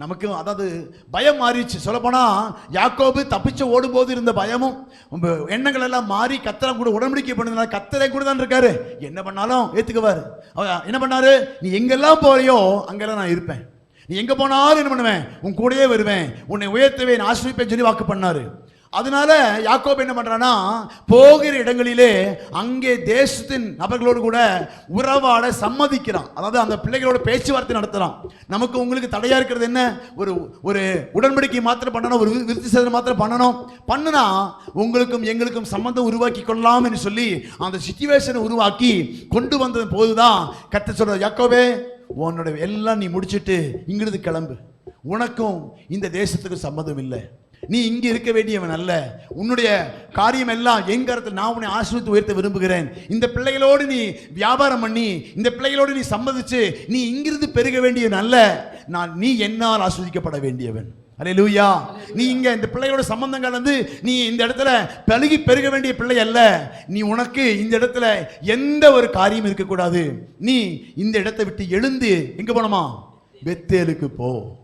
நமக்கும் அதாவது பயம் மாறிடுச்சு. சொல்லப்போனால் யாக்கோபு தப்பிச்சு ஓடும்போது இருந்த பயமும் எண்ணங்கள் எல்லாம் மாறி கத்தரை கூட உடன்படிக்கை பண்ணதுனால கத்தரை கூட தான் இருக்காரு. என்ன பண்ணாலும் ஏற்றுக்குவார் அவர் என்ன பண்ணாரு? நீ எங்கெல்லாம் போறியோ அங்கெல்லாம் நான் இருப்பேன். நீ எங்கே போனாலும் என்ன பண்ணுவேன்? உன் கூடயே வருவேன். உன்னை உயர்த்துவேன் ஆசிரிப்பேன் சொல்லி வாக்கு பண்ணாரு. அதனால யாக்கோப் என்ன பண்ணுறான்னா போகிற இடங்களிலே அங்கே தேசத்தின் நபர்களோடு கூட உறவாட சம்மதிக்கிறான். அதாவது அந்த பிள்ளைகளோட பேச்சுவார்த்தை நடத்துறான். நமக்கு உங்களுக்கு தடையா இருக்கிறது என்ன? ஒரு ஒரு உடன்படிக்கை மாத்திரம் பண்ணணும் ஒரு விருத்தி சேதனம் மாத்திரம் பண்ணணும். பண்ணுனா உங்களுக்கும் எங்களுக்கும் சம்பந்தம் உருவாக்கி கொள்ளலாம் என்று சொல்லி அந்த சுச்சுவேஷனை உருவாக்கி கொண்டு வந்தது போதுதான். கத்த சொல்ற யாக்கோவே உன்னோட எல்லாம் நீ முடிச்சிட்டு இங்கிருந்து கிளம்பு. உனக்கும் இந்த தேசத்துக்கு சம்மந்தம் இல்லை. நீ இங்கே இருக்க வேண்டியவன் அல்ல. உன்னுடைய காரியம் எல்லாம் எங்க இடத்துல நான் உன்னை ஆசிரியத்து உயர்த்த விரும்புகிறேன். இந்த பிள்ளைகளோடு நீ வியாபாரம் பண்ணி இந்த பிள்ளைகளோடு நீ சம்மதிச்சு நீ இங்கிருந்து பெருக வேண்டியவன் அல்ல. நான் நீ என்னால் ஆஸ்வதிக்கப்பட வேண்டியவன். அலே லூயா நீ இங்கே இந்த பிள்ளைகளோட சம்பந்தங்கள் வந்து நீ இந்த இடத்துல பழுகி பெருக வேண்டிய பிள்ளை அல்ல. நீ உனக்கு இந்த இடத்துல எந்த ஒரு காரியம் இருக்கக்கூடாது. நீ இந்த இடத்தை விட்டு எழுந்து எங்கே போனோமா? பெத்தேலுக்கு போ.